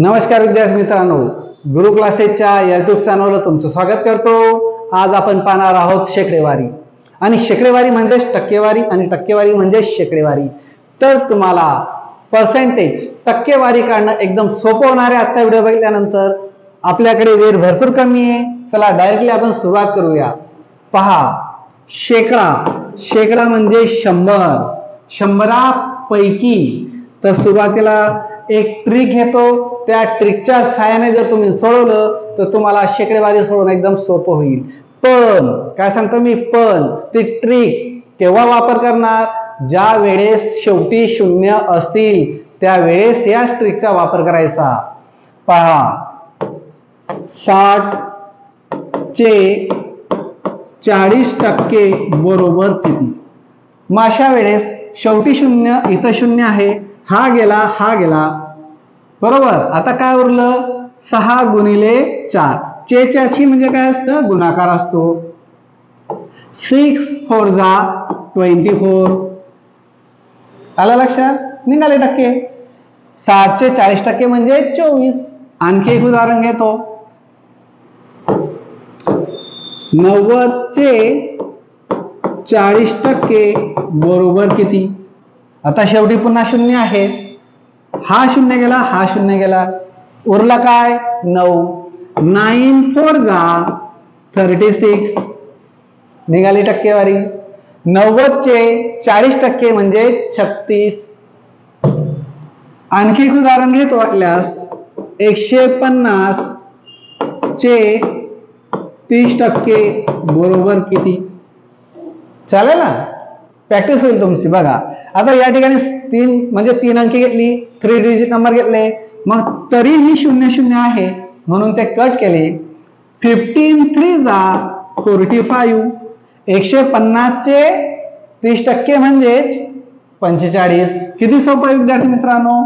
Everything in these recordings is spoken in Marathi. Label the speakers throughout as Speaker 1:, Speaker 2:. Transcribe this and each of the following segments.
Speaker 1: नमस्कार विद्यार्थी मित्रांनो गुरु क्लासेसच्या युट्यूब चॅनलला तुमचं स्वागत करतो. आज आपण पाहणार आहोत शेकडेवारी. आणि शेकडेवारी म्हणजेच टक्केवारी आणि टक्केवारी म्हणजे शेकडेवारी. तर तुम्हाला पर्सेंटेज टक्केवारी काढणं एकदम सोपं होणार आहे आजचा व्हिडिओ बघितल्यानंतर. आपल्याकडे वेळ भरपूर कमी आहे. चला डायरेक्टली आपण सुरुवात करूया. पहा शेकडा. शेकडा म्हणजे शंभर. शंभरापैकी. तर सुरुवातीला एक ट्रिक घेतो त्या ट्रिकच्या सहाय्याने जर तुम्ही सोडवलं तर तुम्हाला शेकडेवारी सोडवणं एकदम सोपं होईल. पण काय सांगतो मी? पण ती ट्रिक केव्हा वापर करणार? ज्या वेळेस शेवटी शून्य असतील त्या वेळेस या ट्रिकचा वापर करायचा. पहा. साठ चे चाळीस टक्के बरोबर किती? मग अशा वेळेस शेवटी शून्य इथं शून्य आहे. हा गेला हा गेला. बरोबर? आता काय उरलं? सहा गुणिले चार. चेच्याची म्हणजे काय असतं? गुणाकार असतो. सिक्स फोर जा ट्वेंटी फोर आला लक्षात? निघाले टक्के. साठचे चाळीस टक्के म्हणजे चोवीस. आणखी एक उदाहरण घेतो. नव्वदचे चाळीस टक्के बरोबर किती? आता शेवटी पुन्हा शून्य आहे. हा शून्य गेला हा शून्य गेला. उरला काय? नऊ. नाईन फोर जा थर्टी सिक्स निघाली टक्केवारी. नव्वदचे चाळीस टक्के म्हणजे छत्तीस. आणखी एक उदाहरण घेतो वाटल्यास एकशे पन्नास चे तीस टक्के. बरोबर किती? चालेल ना? प्रॅक्टिस होईल तुमची बघा. आता या ठिकाणी तीन म्हणजे तीन अंकी घेतली थ्री डिजिट नंबर घेतले. मग तरीही शून्य शून्य आहे म्हणून ते कट केले. फिफ्टीन थ्री जा फोर्टी फाईव्ह एकशे पन्नासचे तीस टक्के म्हणजेच पंचेचाळीस. किती सोपं विद्यार्थी मित्रांनो?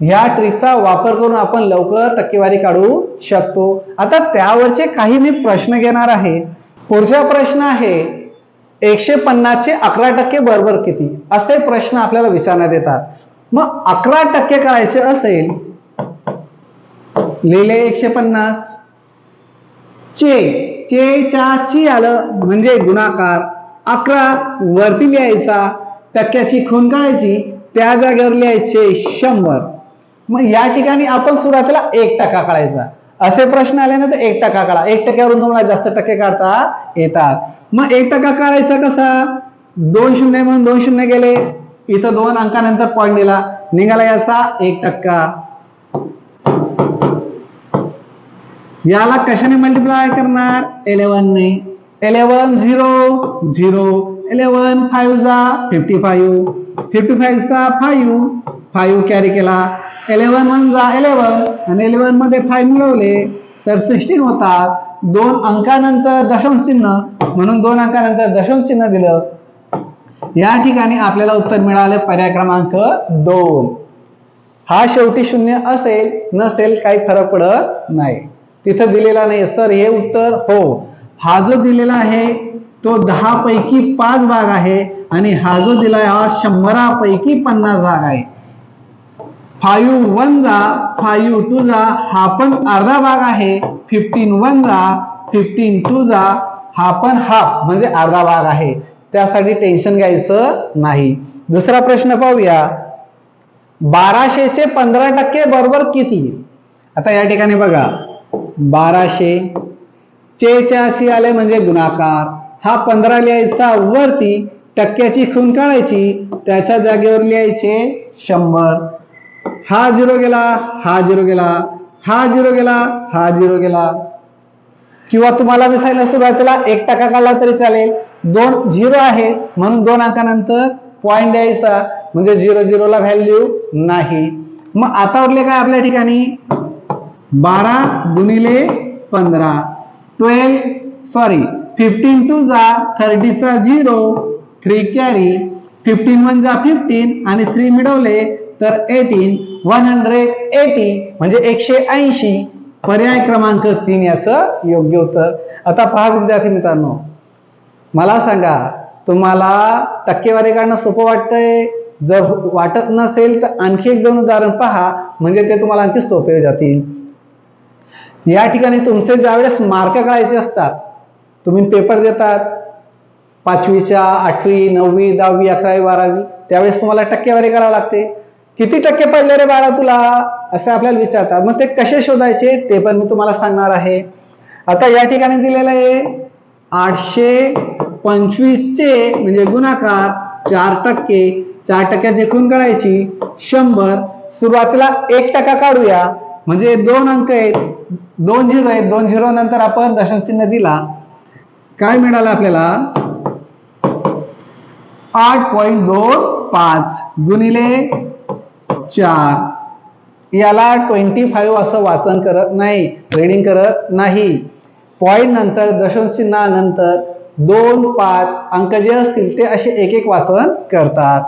Speaker 1: ह्या ट्रिकचा वापर करून आपण लवकर टक्केवारी काढू शकतो. आता त्यावरचे काही मी प्रश्न घेणार आहे. पुढचा प्रश्न आहे एकशे पन्नासचे अकरा टक्के बरोबर किती? असे प्रश्न आपल्याला विचारण्यात येतात. मग अकरा टक्के करायचे असेल लिहिले एकशे पन्नास. चे चे चा ची आलं म्हणजे गुणाकार. अकरा वरती लिहायचा टक्क्याची खून काढायची त्या जागेवर लिहायचे शंभर. मग या ठिकाणी आपण सुरुवातीला एक टक्का काढायचा. असे प्रश्न आले ना तर एक टक्का काढा. एक टक्क्यावरून तुम्हाला जास्त टक्के काढता येतात. मग एक टक्का काढायचा कसा? दोन शून्य म्हणून दोन शून्य गेले. इथं दोन अंकानंतर पॉईंट दिला. निघाला याचा एक टक्का. याला कशाने मल्टिप्लाय करणार? इलेव्हन ने. Eleven zero zero eleven five जा फिफ्टी फाईव्ह फिफ्टी फाईव्ह चा फाईव्ह फाईव्ह कॅरी केला. इलेव्हन वन जा इलेव्हन आणि इलेव्हनमध्ये फाय मिळवले तर सिक्स्टीन होतात. दोन अंकानंतर दशांश चिन्ह. म्हणून दोन अंकानंतर दशांश चिन्ह दिलं. या ठिकाणी आपल्याला उत्तर मिळालं पर्याय क्रमांक दोन. हा शेवटी शून्य असेल नसेल काही फरक पडत नाही. तिथं दिलेला नाही सर हे उत्तर हो. हा जो दिलेला आहे तो दहा पैकी पाच भाग आहे. आणि हा जो दिलाय हा शंभरापैकी पन्नास भाग आहे. फाईव्ह वन जा फाईव्ह टू जा हा पण अर्धा भाग आहे. फिफ्टीन वन जा फिफ्टीन टू जा हा पण हाफ म्हणजे अर्धा भाग आहे. त्यासाठी टेन्शन घ्यायचं नाही. दुसरा प्रश्न पाहूया. बाराशेचे पंधरा टक्के बरोबर किती? आता या ठिकाणी बघा. बाराशे चेच्याशी आले म्हणजे गुणाकार. हा पंधरा लिहायचा वरती टक्क्याची खून काढायची. त्याच्या जागेवर लिहायचे शंभर. हा झिरो गेला हा झिरो गेला हा झिरो गेला हा झिरो गेला. किंवा तुम्हाला मी सांगितलं सुरुवातीला एक टक्का काढला तरी चालेल. दोन झिरो आहे म्हणून दोन अंकानंतर पॉईंट द्यायचा. म्हणजे झिरो झिरोला व्हॅल्यू नाही. मग आता उरले काय आपल्या ठिकाणी? बारा गुणिले पंधरा. ट्वेल्व सॉरी फिफ्टीन टू जा थर्टीचा zero three carry fifteen one जा फिफ्टीन आणि थ्री मिळवले तर एटीन वन हंड्रेड एटी म्हणजे एकशे ऐंशी पर्याय क्रमांक तीन याचं योग्य उत्तर. आता पहा विद्यार्थी मित्रांनो मला सांगा तुम्हाला टक्केवारी काढणं सोपं वाटतंय? जर वाटत नसेल तर आणखी एक दोन उदाहरण पहा म्हणजे ते तुम्हाला आणखी सोपे जातील. या ठिकाणी तुमचे ज्यावेळेस मार्क काढायचे असतात तुम्ही पेपर देतात. पाचवीच्या आठवी नववी दहावी अकरावी बारावी त्यावेळेस तुम्हाला टक्केवारी काढावी लागते. किती टक्के पडले रे बाळा तुला? असं आपल्याला विचारतात. मग ते कसे शोधायचे ते पण मी तुम्हाला सांगणार आहे. आता या ठिकाणी दिलेलं आहे आठशे पंचवीसचे म्हणजे गुणाकार चार टक्के. चार टक्क्याची एकूण काढायची शंभर. सुरुवातीला एक टक्का काढूया. म्हणजे दोन अंक आहेत. दोन झिरो आहेत. दोन झिरो नंतर आपण दशांश चिन्ह दिला. काय मिळालं आपल्याला? आठ पॉईंट दोन पाच. गुणिले चार. याला ट्वेंटी फाईव्ह असं वाचन करत नाही रीडिंग करत नाही. पॉईंट नंतर दशमचिन्हानंतर दोन पाच अंक जे असतील ते असे एक एक वाचन करतात.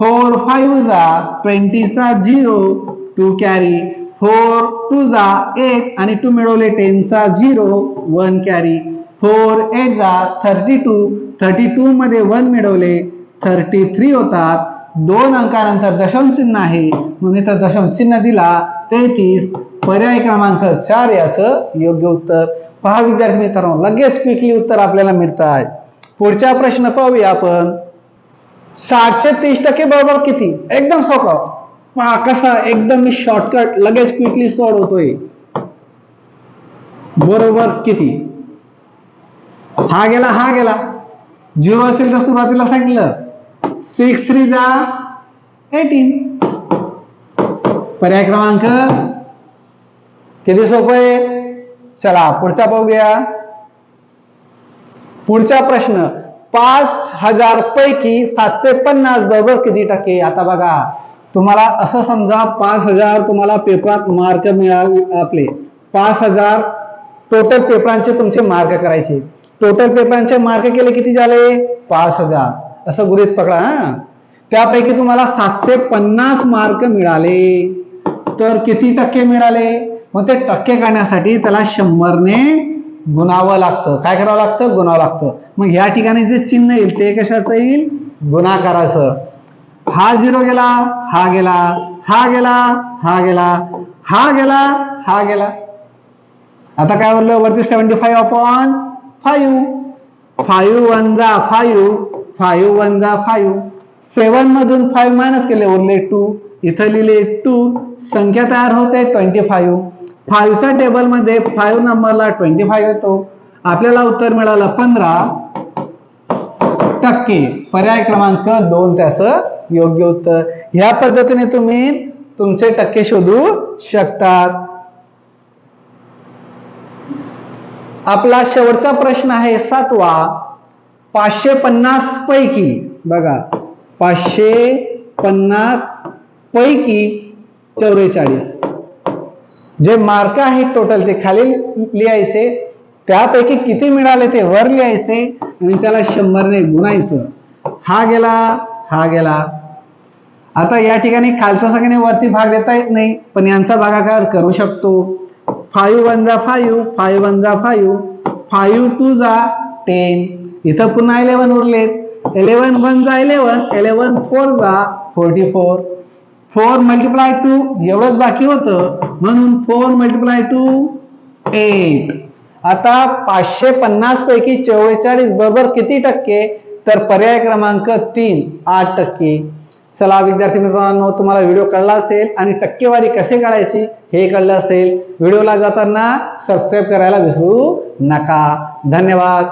Speaker 1: फोर फाईव्ह जा ट्वेंटीचा zero two carry four two जा एट आणि टू मिळवले टेनचा zero one carry four eight जा थर्टी टू थर्टी टू मध्ये वन मिळवले थर्टी थ्री होतात. दोन अंकानंतर दशम चिन्ह आहे. म्हणून इथं दशम चिन्ह दिला. तेहतीस. पर्याय क्रमांक चार याचं योग्य उत्तर. पहा विद्यार्थी मित्रांनो लगेच क्विकली उत्तर आपल्याला मिळत आहे पुढचा प्रश्न पाहूया आपण. सातशे तीस टक्के बरोबर किती? एकदम सोपं. पहा कसा एकदम मी शॉर्टकट लगेच क्विकली सोडवतोय. बरोबर किती? हा गेला हा गेला. झिरो असेल तर सुरुवातीला सांगितलं. सिक्स थ्री जा एटीन पर्याय क्रमांक किती सोपं आहे? चला पुढचा पाहूया पुढचा प्रश्न पाच हजार पैकी सातशे पन्नास बरोबर किती टक्के? आता बघा तुम्हाला असं समजा पाच हजार तुम्हाला पेपरात मार्क मिळाले आपले. पाच हजार टोटल पेपरांचे तुमचे मार्क करायचे. टोटल पेपरांचे मार्क केले किती झाले? पाच हजार. असं गृहित पकडा हा. त्यापैकी तुम्हाला सातशे पन्नास मार्क मिळाले. तर किती टक्के मिळाले? मग ते टक्के काढण्यासाठी त्याला शंभरने गुणावं लागतं. काय करावं लागतं? गुणावं लागतं. मग ह्या ठिकाणी जे चिन्ह येईल ते कशाचं येईल? गुणाकाराचं. हा झिरो गेला हा गेला हा गेला हा गेला हा गेला हा गेला. आता काय बोललो? वरती seventy five upon five five one जा फाईव्ह फाईव्ह वन जा फाईव्ह. सेवन मधून फाईव्ह मायनस केले उरले टू. इथं लिहिले टू. संख्या तयार होते ट्वेंटी फाईव्ह. फाईव्हच्या टेबलमध्ये फाईव्ह नंबरला ट्वेंटी फाईव्ह येतो. आपल्याला उत्तर मिळालं पंधरा टक्के. पर्याय क्रमांक दोन त्याचं योग्य उत्तर. ह्या पद्धतीने तुम्ही तुमचे टक्के शोधू शकतात. आपला शेवटचा प्रश्न आहे सातवा. पाचशे पन्नास पैकी बघा पाचशे पन्नास पैकी चौवेचाळीस जे मार्क आहेत टोटल ते खाली लिहायचे त्यापैकी किती मिळाले ते वर लिहायचे आणि त्याला शंभरने गुणायचं. हा गेला हा गेला. आता या ठिकाणी खालचा सगळ्याने वरती भाग देता येत नाही पण यांचा भागाकार करू शकतो. फाईव्ह वन जा फाईव्ह फायू वन जा फाईव्ह फाईव्ह टू जा टेन इथं पुन्हा इलेवन उरलेत. इलेवन वन जा इलेवन इलेवन फोर जा forty four four multiply two एवढंच बाकी होतं. म्हणून फोर मल्टिप्लाय टू एट आता पाचशे पन्नास पैकी चव्वेचाळीस बरोबर किती टक्के? तर पर्याय क्रमांक तीन आठ टक्के. चला विद्यार्थी मित्रांनो तुम्हाला व्हिडिओ कळला असेल आणि टक्केवारी कसे काढायची हे कळलं असेल. व्हिडिओला जाताना सबस्क्राईब करायला विसरू नका. धन्यवाद.